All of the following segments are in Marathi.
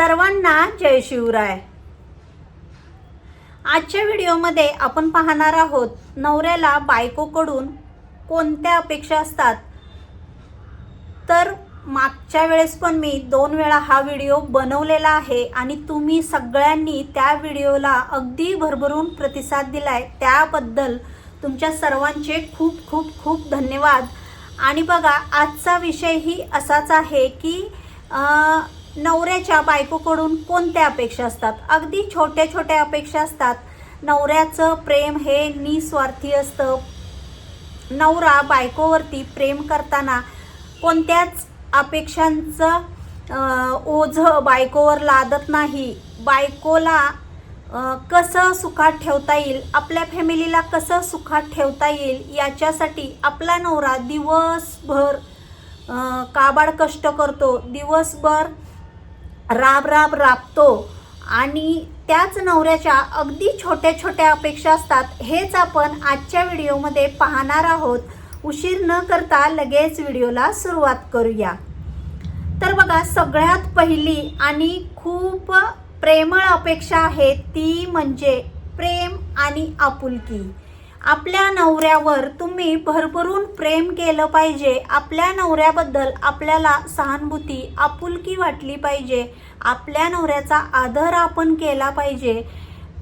सर्वांना जय शिवराय. आजच्या व्हिडिओमध्ये आपण पाहणार आहोत नवऱ्याला बायकोकडून कोणत्या अपेक्षा असतात? तर मागच्या वेळेस पण मी दोन वेळा हा व्हिडिओ बनवलेला आहे आणि तुम्ही सगळ्यांनी त्या व्हिडिओला अगदी भरभरून प्रतिसाद दिलाय. त्याबद्दल तुमच्या सर्वांचे खूप खूप खूप धन्यवाद. आणि बघा आजचा विषयही असाच आहे की आ, नवऱ्याच्या बायकोकडून कोणत्या अपेक्षा असतात? अगदी छोट्या छोट्या अपेक्षा असतात. नवऱ्याचं प्रेम हे निस्वार्थी असतं. नवरा बायकोवरती प्रेम करताना कोणत्याच अपेक्षांचं ओझं बायकोवर लादत नाही. बायकोला कसं सुखात ठेवता येईल? आपल्या फॅमिलीला कसं सुखात ठेवता येईल? याच्यासाठी आपला नवरा दिवसभर काबाड कष्ट करतो. दिवसभर राब राब राबतो. आणि त्याच नवऱ्याच्या अगदी छोट्या छोट्या अपेक्षा असतात. हेच आपण आजच्या व्हिडिओमध्ये पाहणार आहोत. उशीर न करता लगेच व्हिडिओला सुरुवात करूया. तर बघा सगळ्यात पहिली आणि खूप प्रेमळ अपेक्षा आहे ती म्हणजे प्रेम आणि आपुलकी. आपल्या नवऱ्यावर तुम्ही भरभरून प्रेम केलं पाहिजे. आपल्या नवऱ्याबद्दल आपल्याला सहानुभूती आपुलकी वाटली पाहिजे. आपल्या नवऱ्याचा आदर आपण केला पाहिजे.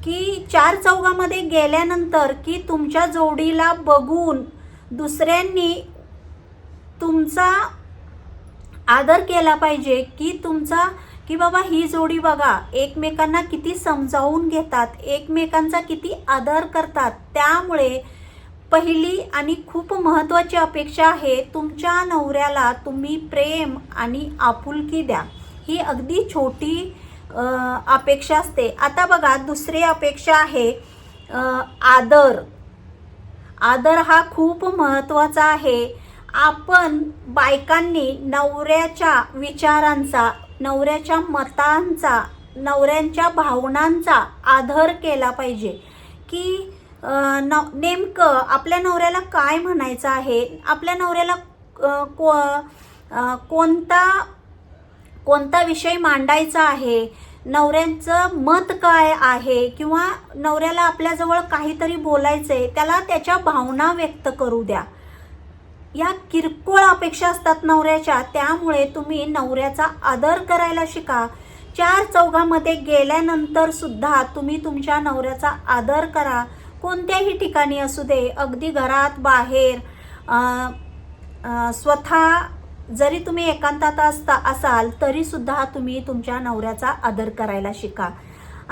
की चार चौघामध्ये गेल्यानंतर की तुमच्या जोडीला बघून दुसऱ्यांनी तुमचा आदर केला पाहिजे. की तुमचा की बाबा ही जोडी बघा एकमेकांना किती समजावून घेतात एकमेकांचा किती आदर करतात त्यामुळे पहिली आणि खूप महत्त्वाची अपेक्षा आहे तुमच्या नवऱ्याला तुम्ही प्रेम आणि आपुलकी द्या. ही अगदी छोटी अपेक्षा असते. आता बघा दुसरी अपेक्षा आहे आदर. आदर हा खूप महत्त्वाचा आहे. आपण बायकांनी नवऱ्याच्या विचारांचा नवऱ्याच्या मतांचा नवऱ्यांच्या भावनांचा आदर केला पाहिजे. की न नेमकं आपल्या नवऱ्याला काय म्हणायचं आहे? आपल्या नवऱ्याला को कोणता कोणता विषय मांडायचा आहे? नवऱ्यांचं मत काय आहे? किंवा नवऱ्याला आपल्याजवळ काहीतरी बोलायचं आहे त्याला त्याच्या भावना व्यक्त करू द्या. या किरकोळ अपेक्षा असतात नवऱ्याच्या. त्यामुळे तुम्ही नवऱ्याचा आदर करायला शिका. चार चौघामध्ये गेल्यानंतर सुद्धा तुम्ही तुमच्या नवऱ्याचा आदर करा. कोणत्याही ठिकाणी असू दे अगदी घरात बाहेर स्वतः जरी तुम्ही एकांतात असता असाल तरी सुद्धा तुम्ही तुमच्या नवऱ्याचा आदर करायला शिका.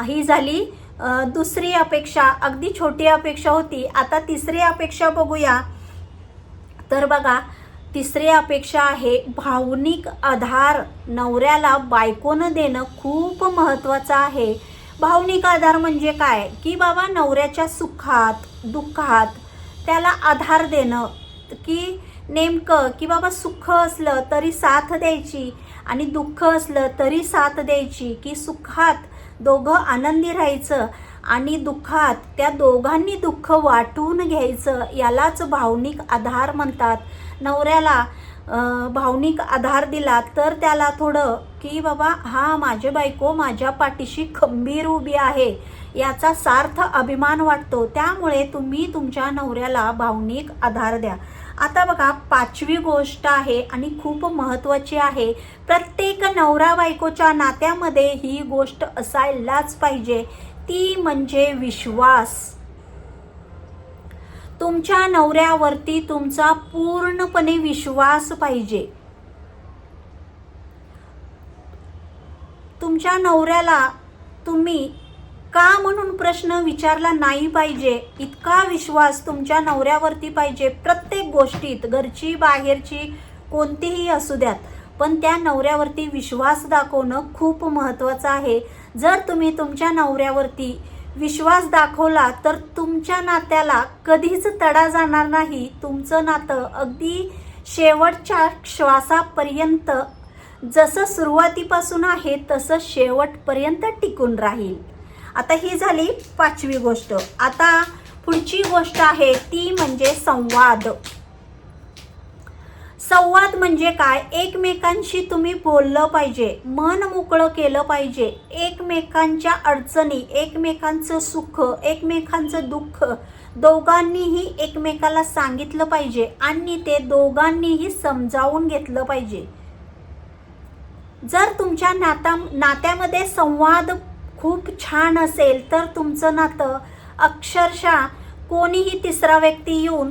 ही झाली दुसरी अपेक्षा. अगदी छोटी अपेक्षा होती. आता तिसरी अपेक्षा बघूया. तर बघा तिसरी अपेक्षा आहे भावनिक आधार नवऱ्याला बायकोनं देणं खूप महत्त्वाचं आहे. भावनिक आधार म्हणजे काय? की बाबा नवऱ्याच्या सुखात दुःखात त्याला आधार देणं की नेमकं की बाबा सुख असलं तरी साथ द्यायची आणि दुःख असलं तरी साथ द्यायची की सुखात दोघं आनंदी राहायचं. आणि दुःखात त्या दोघांनी दुःख वाटून घ्यायचं यालाच भावनिक आधार म्हणतात. नवऱ्याला भावनिक आधार दिला तर त्याला थोडं की बाबा हा माझे बायको माझ्या पाठीशी खंबीर उभी आहे याचा सार्थ अभिमान वाटतो. त्यामुळे तुम्ही तुमच्या नवऱ्याला भावनिक आधार द्या. आता बघा पाचवी गोष्ट आहे आणि खूप महत्त्वाची आहे. प्रत्येक नवरा बायकोच्या नात्यामध्ये ही गोष्ट असायलाच पाहिजे. ती म्हणजे विश्वास. तुमच्या नवऱ्यावरती तुमचा पूर्णपणे विश्वास पाहिजे. तुमच्या नवऱ्याला तुम्ही का म्हणून प्रश्न विचारला नाही पाहिजे? इतका विश्वास तुमच्या नवऱ्यावरती पाहिजे. प्रत्येक गोष्टीत घरची बाहेरची कोणतीही असू द्यात. पण त्या नवऱ्यावरती विश्वास दाखवणं खूप महत्त्वाचं आहे. जर तुम्ही तुमच्या नवऱ्यावरती विश्वास दाखवला तर तुमच्या नात्याला कधीच तडा जाणार नाही. तुमचं नातं अगदी शेवटच्या श्वासापर्यंत जसं सुरुवातीपासून आहे तसं शेवटपर्यंत टिकून राहील. आता ही झाली पाचवी गोष्ट. आता पुढची गोष्ट आहे ती म्हणजे संवाद. संवाद म्हणजे काय? एकमेकांशी तुम्ही बोललं पाहिजे मन मोकळं केलं पाहिजे. एकमेकांच्या अडचणी एकमेकांचं सुख एकमेकांचं दुःख दोघांनीही एकमेकाला सांगितलं पाहिजे आणि ते दोघांनीही समजावून घेतलं पाहिजे. जर तुमच्या नाता नात्यामध्ये संवाद खूप छान असेल तर तुमचं नातं अक्षरशः कोणीही तिसरा व्यक्ती येऊन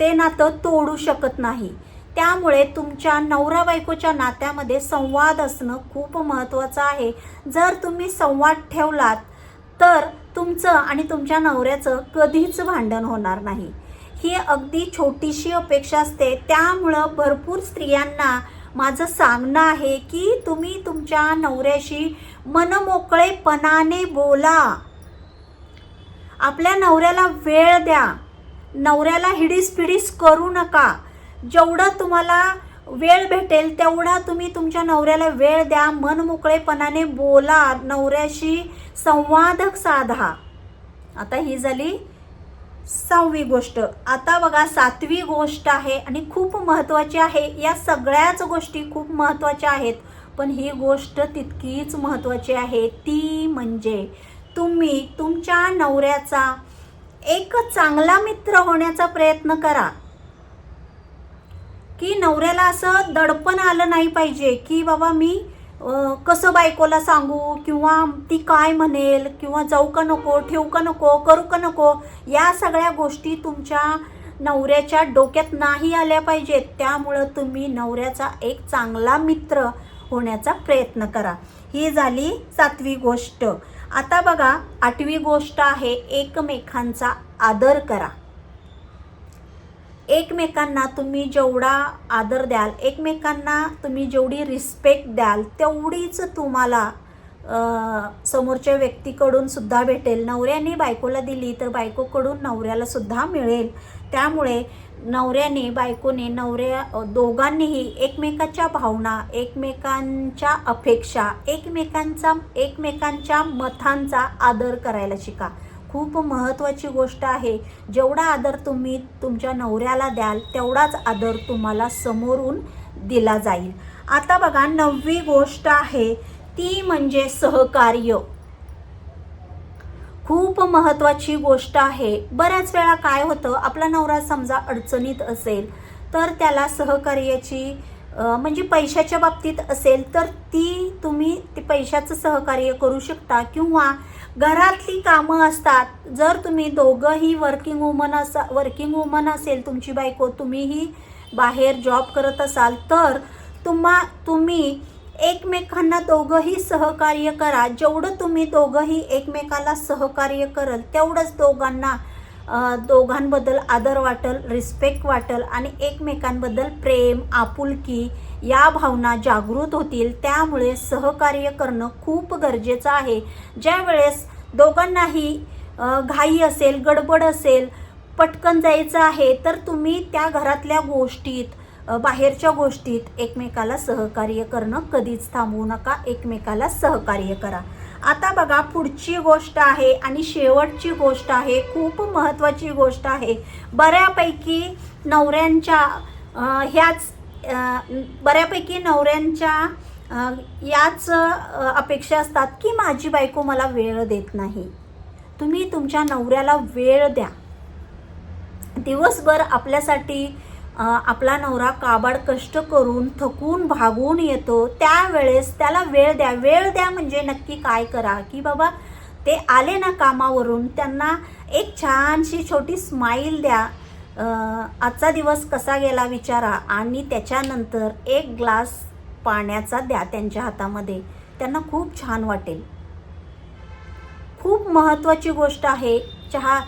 ते नातं तोडू शकत नाही. त्यामुळे तुमच्या नवरा बायकोच्या नात्यामध्ये संवाद असणं खूप महत्त्वाचं आहे. जर तुम्ही संवाद ठेवलात तर तुमचं आणि तुमच्या नवऱ्याचं कधीच भांडण होणार नाही. ही अगदी छोटीशी अपेक्षा असते. त्यामुळं भरपूर स्त्रियांना माझं सांगणं आहे की तुम्ही तुमच्या नवऱ्याशी मनमोकळेपणाने बोला. आपल्या नवऱ्याला वेळ द्या. नवऱ्याला हिडीस पिडीस करू नका. जेवढं तुम्हाला वेळ भेटेल तेवढा तुम्ही तुमच्या नवऱ्याला वेळ द्या. मन मोकळेपणाने बोला. नवऱ्याशी संवादक साधा. आता ही झाली सहावी गोष्ट. आता बघा सातवी गोष्ट आहे आणि खूप महत्त्वाची आहे. या सगळ्याच गोष्टी खूप महत्त्वाच्या आहेत. पण ही गोष्ट तितकीच महत्त्वाची आहे. ती म्हणजे तुम्ही तुमच्या नवऱ्याचा एक चांगला मित्र होण्याचा प्रयत्न करा. की नवऱ्याला असं दडपण आलं नाही पाहिजे की बाबा मी कसं बायकोला सांगू किंवा ती काय म्हणेल किंवा जाऊ का नको ठेवू का नको करू का नको या सगळ्या गोष्टी तुमच्या नवऱ्याच्या डोक्यात नाही आल्या पाहिजेत. त्यामुळं तुम्ही नवऱ्याचा एक चांगला मित्र होण्याचा प्रयत्न करा. ही झाली सातवी गोष्ट. आता बघा आठवी गोष्ट आहे एकमेकांचा आदर करा. एकमेकांना तुम्ही जेवढा आदर द्याल एकमेकांना तुम्ही जेवढी रिस्पेक्ट द्याल तेवढीच तुम्हाला समोरच्या व्यक्तीकडून सुद्धा भेटेल. नवऱ्याने बायकोला दिली तर बायकोकडून नवऱ्याला सुद्धा मिळेल. त्यामुळे नवऱ्याने बायकोने नवऱ्या दोघांनीही एकमेकाच्या भावना एकमेकांच्या अपेक्षा एकमेकांचा एकमेकांच्या मतांचा आदर करायला शिका. खूप महत्त्वाची गोष्ट आहे. जेवढा आदर तुम्ही तुमच्या नवऱ्याला द्याल तेवढाच आदर तुम्हाला समोरून दिला जाईल. आता बघा नववी गोष्ट आहे. ती म्हणजे सहकार्य. खूप महत्त्वाची गोष्ट आहे. बऱ्याच वेळा काय होतं आपला नवरा समजा अडचणीत असेल तर त्याला सहकार्याची म्हणजे पैशाच्या बाबतीत असेल तर ती तुम्ही ते पैशाचं सहकार्य करू शकता किंवा घरातली कामं असतात. जर तुम्ही दोघंही वर्किंग वुमन असा वर्किंग वुमन असेल तुमची बायको तुम्हीही बाहेर जॉब करत असाल तर तुम्हा तुम्ही एकमेकांना दोघंही सहकार्य करा. जेवढं तुम्ही दोघंही एकमेकाला सहकार्य कराल तेवढंच दोघांना दोघांबद्दल आदर वाटल रिस्पेक्ट वाटल आणि एकमेकांबद्दल प्रेम आपुलकी या भावना जागृत होतील. त्यामुळे सहकार्य करणं खूप गरजेचं आहे. ज्या वेळेस दोघांनाही घाई असेल गडबड असेल पटकन जायचं आहे तर तुम्ही त्या घरातल्या गोष्टीत बाहेरच्या गोष्टीत एकमेकाला सहकार्य करणं कधीच थांबवू नका. एकमेकाला सहकार्य करा. आता बघा पुढची गोष्ट आहे आणि शेवटची गोष्ट आहे खूप महत्त्वाची गोष्ट आहे. बऱ्यापैकी नवऱ्यांच्या ह्याच बऱ्यापैकी नवऱ्यांच्या याच अपेक्षा असतात की माझी बायको मला वेळ देत नाही. तुम्ही तुमच्या नवऱ्याला वेळ द्या. दिवसभर आपल्यासाठी आपला नवरा काबाड कष्ट करून थकून भागून येतो त्यावेळेस त्याला वेळ द्या. वेळ द्या म्हणजे नक्की काय करा? की बाबा ते आले ना कामावरून त्यांना एक छानशी छोटी स्माईल द्या. आजचा दिवस कसा गेला विचारा आणि त्याच्यानंतर एक ग्लास पाण्याचा द्या त्यांच्या हातामध्ये. त्यांना खूप छान वाटेल. खूप महत्त्वाची गोष्ट आहे चहा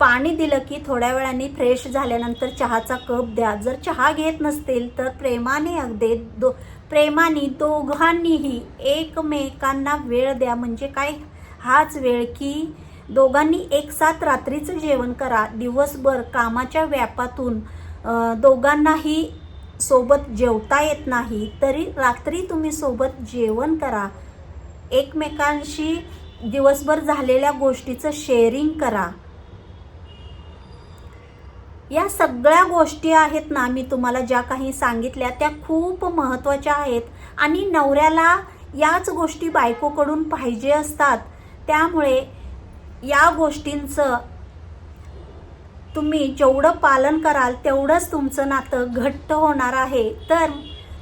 पाणी दिलं की थोड्या वेळाने फ्रेश झाल्यानंतर चहाचा कप द्या. जर चहा घेत नसतील तर प्रेमाने अगदी दो प्रेमाने दोघांनीही एकमेकांना वेळ द्या. म्हणजे काय? हाच वेळ की दोघांनी एक साथ रात्रीचं जेवण करा. दिवसभर कामाच्या व्यापातून दोघांनाही सोबत जेवता येत नाही तरी रात्री तुम्ही सोबत जेवण करा. एकमेकांशी दिवसभर झालेल्या गोष्टीचं शेअरिंग करा. या सगळ्या गोष्टी आहेत ना मी तुम्हाला ज्या काही सांगितल्या त्या खूप महत्त्वाच्या आहेत. आणि नवऱ्याला याच गोष्टी बायकोकडून पाहिजे असतात. त्यामुळे या गोष्टींचं तुम्ही जेवढं पालन कराल तेवढंच तुमचं नातं घट्ट होणार आहे. तर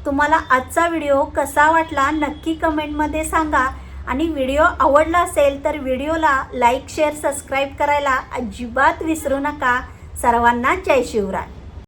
तुम्हाला आजचा व्हिडिओ कसा वाटला नक्की कमेंटमध्ये सांगा. आणि व्हिडिओ आवडला असेल तर व्हिडिओला लाईक शेअर सबस्क्राईब करायला अजिबात विसरू नका. सर्वांना जय शिवराय.